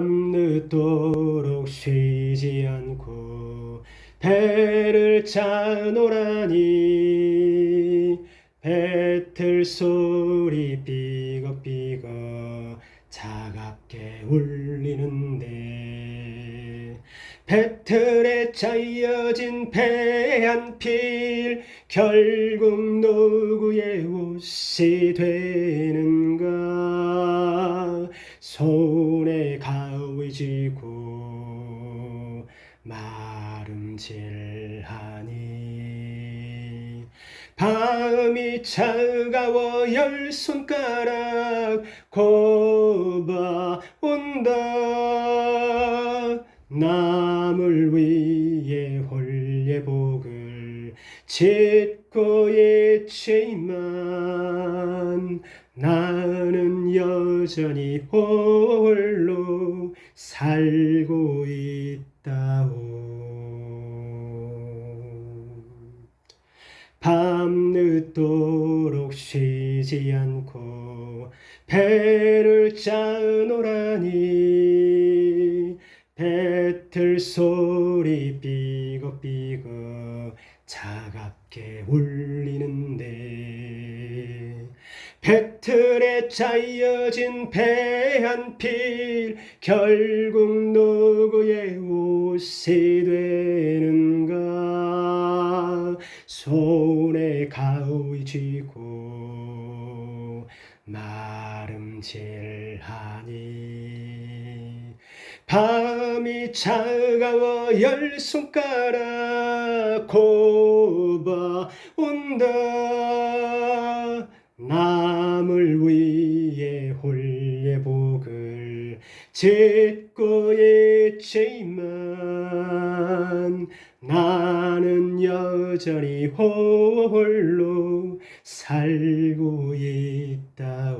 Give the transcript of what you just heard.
밤늦도록 쉬지 않고 배를 짜노라니. 배틀 소리 삐걱삐걱 차갑게 울리는데. 배틀에 짜여진 배 한 필 결국 누구의 옷이 되는가? 손에 쥐고 마름질하니. 밤이 차가워 열 손가락 꼽아 온다. 남을 위해 홀예복을 짓고 있지만 나는 여전히 홀로 살고 있다오. 밤늦도록 쉬지 않고 배를 짜노라니 배틀 소리 삐걱삐걱 차갑게 울리는데 배틀에 짜여진 배 한 필 결국 누구의 옷이 되는가? 손에 가위 쥐고 마름질하니 밤이 차가워 열 손가락 꼽아 온다 남을 위해 홀예복을 짓고 있지만 나는 여전히 홀로 살고 있다.